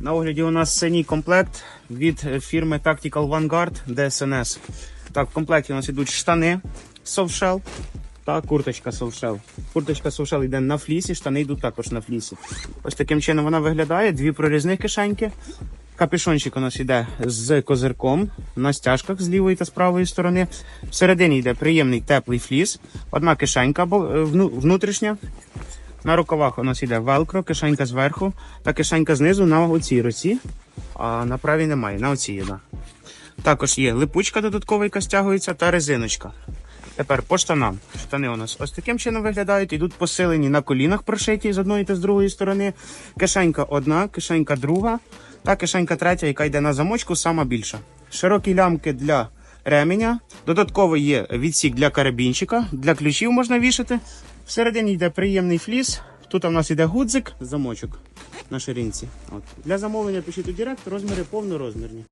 На огляді у нас синій комплект від фірми Tactical Vanguard DSNS. Так, в комплекті у нас йдуть штани Softshell та курточка Softshell. Курточка Softshell йде на флісі, штани йдуть також на флісі. Ось таким чином вона виглядає. Дві прорізних кишеньки. Капюшончик у нас йде з козирком на стяжках з лівої та з правої сторони. Всередині йде приємний теплий фліс. Одна кишенька е, вну- внутрішня. На рукавах у нас йде велкро, кишенька зверху та кишенька знизу на оцій руці. А на правій немає, на оцій одна. Також є липучка додаткова, яка стягується, та резиночка. Тепер по штанам. Штани у нас ось таким чином виглядають. Йдуть посилені на колінах прошиті з одної та з другої сторони. Кишенька одна, кишенька друга та кишенька третя, яка йде на замочку, сама більша. Широкі лямки для ременя. Додатково є відсік для карабінчика, для ключів можна вішати. Всередині йде приємний фліс. Тут у нас йде гудзик, замочок на ширинці. От. Для замовлення пишіть у Директ, розміри повнорозмірні.